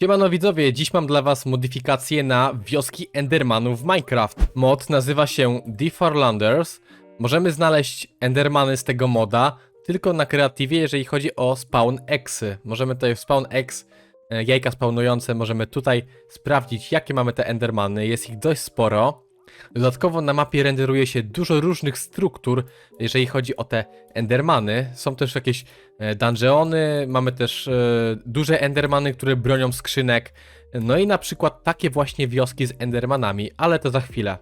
Siemano widzowie, dziś mam dla was modyfikację na wioski Endermanów w Minecraft. Mod nazywa się The Farlanders. Możemy znaleźć Endermany z tego moda tylko na kreatywie, jeżeli chodzi o spawn exy. Możemy tutaj w spawn ex, e, jajka spawnujące, możemy tutaj sprawdzić jakie mamy te Endermany. Jest ich dość sporo. Dodatkowo na mapie renderuje się dużo różnych struktur, jeżeli chodzi o te Endermany. Są też jakieś e, dungeony, mamy też e, duże Endermany, które bronią skrzynek. No i na przykład takie właśnie wioski z Endermanami, ale to za chwilę.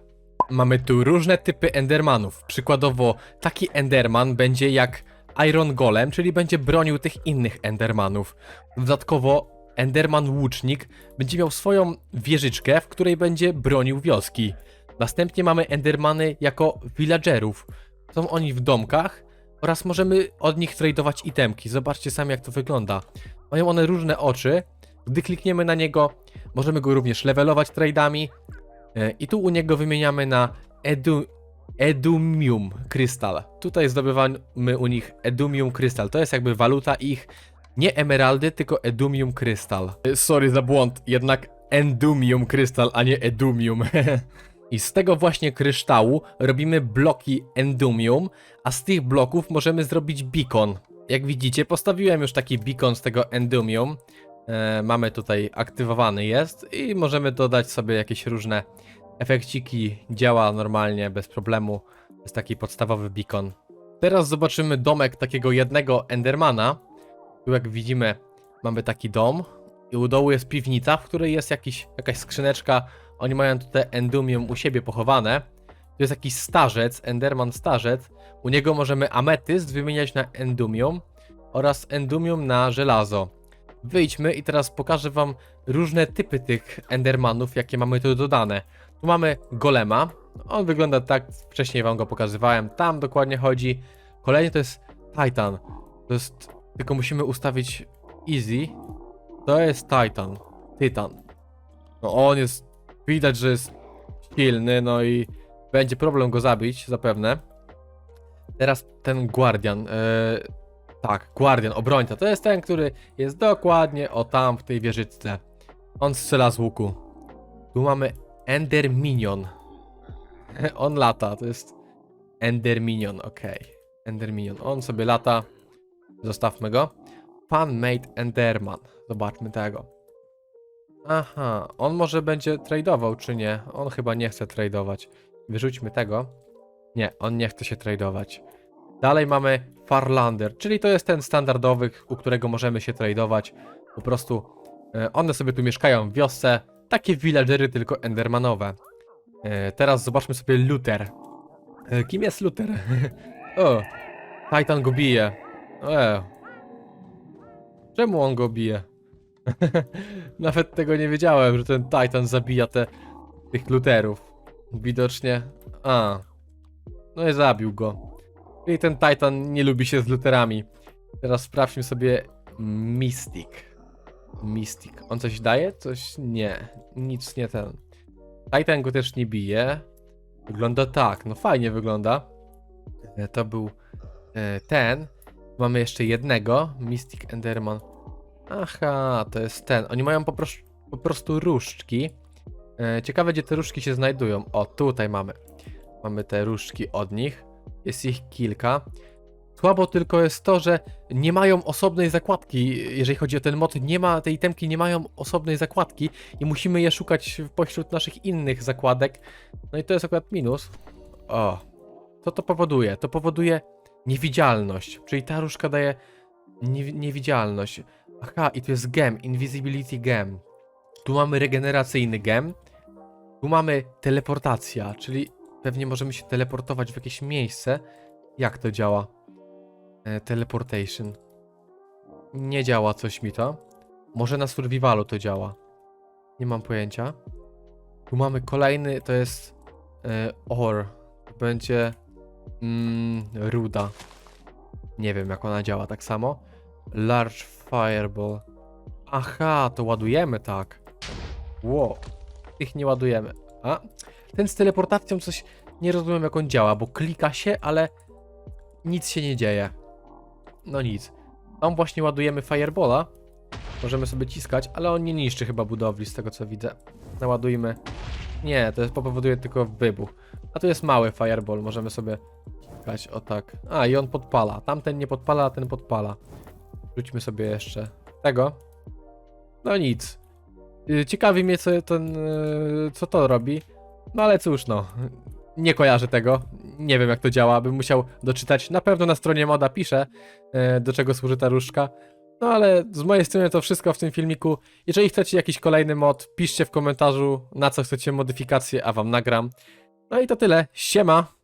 Mamy tu różne typy Endermanów. Przykładowo taki Enderman będzie jak Iron Golem, czyli będzie bronił tych innych Endermanów. Dodatkowo Enderman Łucznik będzie miał swoją wieżyczkę, w której będzie bronił wioski. Następnie mamy Endermany jako villagerów. Są oni w domkach oraz możemy od nich tradować itemki. Zobaczcie sami jak to wygląda. Mają one różne oczy. Gdy klikniemy na niego, możemy go również levelować tradeami. E, I tu u niego wymieniamy na edu, Edumium Crystal. Tutaj zdobywamy u nich Edumium Crystal. To jest jakby waluta ich, nie emeraldy, tylko Edumium Crystal. E, Sorry za błąd, jednak Endumium Crystal, a nie Edumium. I z tego właśnie kryształu robimy bloki Endumium, a z tych bloków możemy zrobić beacon. Jak widzicie, postawiłem już taki beacon z tego Endumium. E, mamy tutaj aktywowany jest i możemy dodać sobie jakieś różne efekciki. Działa normalnie, bez problemu. Jest taki podstawowy beacon. Teraz zobaczymy domek takiego jednego Endermana. Tu jak widzimy, mamy taki dom. I u dołu jest piwnica, w której jest jakiś, jakaś skrzyneczka. Oni mają tutaj Endumium u siebie pochowane. Tu jest jakiś starzec, Enderman starzec. U niego możemy ametyst wymieniać na Endumium oraz Endumium na żelazo. Wyjdźmy i teraz pokażę wam różne typy tych Endermanów, jakie mamy tu dodane. Tu mamy Golema. On wygląda tak, wcześniej wam go pokazywałem. Tam dokładnie chodzi. Kolejny to jest Titan. To jest, tylko musimy ustawić Easy. To jest Titan. Titan. No on jest, widać, że jest silny, no i będzie problem go zabić, zapewne. Teraz ten Guardian. e, tak, Guardian, obrońca. To jest ten, który jest dokładnie o tam w tej wieżyczce. On strzela z łuku. Tu mamy Ender Minion. On lata, to jest Ender Minion, okej. Ender Minion, on sobie lata. Zostawmy go. Fan-made Enderman. Zobaczmy tego. Aha, on może będzie tradeował, czy nie? On chyba nie chce tradeować. Wyrzućmy tego. Nie, on nie chce się tradeować. Dalej mamy Farlander, czyli to jest ten standardowy, u którego możemy się tradeować. Po prostu e, one sobie tu mieszkają w wiosce. Takie villagery, tylko endermanowe. E, teraz zobaczmy sobie Luther. E, kim jest Luther? o, Titan go bije. Czemu on go bije? Nawet tego nie wiedziałem, że ten Titan zabija te, tych Lutherów. Widocznie. A. No i zabił go. I ten Titan nie lubi się z Lutherami. Teraz sprawdźmy sobie Mystic. Mystic. On coś daje? Coś nie. Nic nie ten. Titan go też nie bije. Wygląda tak. No fajnie wygląda. E, To był e, ten. Mamy jeszcze jednego. Mystic Enderman. Aha, to jest ten. Oni mają po, pros- po prostu różdżki. E, Ciekawe, gdzie te różdżki się znajdują. O, tutaj mamy. Mamy te różdżki od nich. Jest ich kilka. Słabo tylko jest to, że nie mają osobnej zakładki. Jeżeli chodzi o ten mod, nie ma tej temki, nie mają osobnej zakładki i musimy je szukać pośród naszych innych zakładek. No i to jest akurat minus. O, co to powoduje? To powoduje niewidzialność, czyli ta różdżka daje niewi- niewidzialność. Aha, i tu jest gem, invisibility gem. Tu mamy regeneracyjny gem. Tu mamy teleportacja, czyli pewnie możemy się teleportować w jakieś miejsce. Jak to działa? E, teleportation. Nie działa coś mi to. Może na survivalu to działa. Nie mam pojęcia. Tu mamy kolejny, to jest e. To będzie mm, ruda. Nie wiem jak ona działa tak samo. Large fireball. Aha, to ładujemy tak. Wow. Tych nie ładujemy. A? Ten z teleportacją coś nie rozumiem jak on działa, bo klika się, ale nic się nie dzieje. No nic. Tam właśnie ładujemy Firebola. Możemy sobie ciskać, ale on nie niszczy chyba budowli z tego co widzę. Naładujmy. Nie, to jest, powoduje tylko wybuch. A tu jest mały fireball, możemy sobie ciskać, o tak. A, i on podpala. Tamten nie podpala, a ten podpala. Rzućmy sobie jeszcze tego. No nic. Y, Ciekawi mnie, co, ten, y, co to robi. No ale cóż, no. Nie kojarzę tego. Nie wiem, jak to działa. Bym musiał doczytać. Na pewno na stronie moda pisze, y, do czego służy ta różdżka. No ale z mojej strony to wszystko w tym filmiku. Jeżeli chcecie jakiś kolejny mod, piszcie w komentarzu, na co chcecie modyfikację, a wam nagram. No i to tyle. Siema!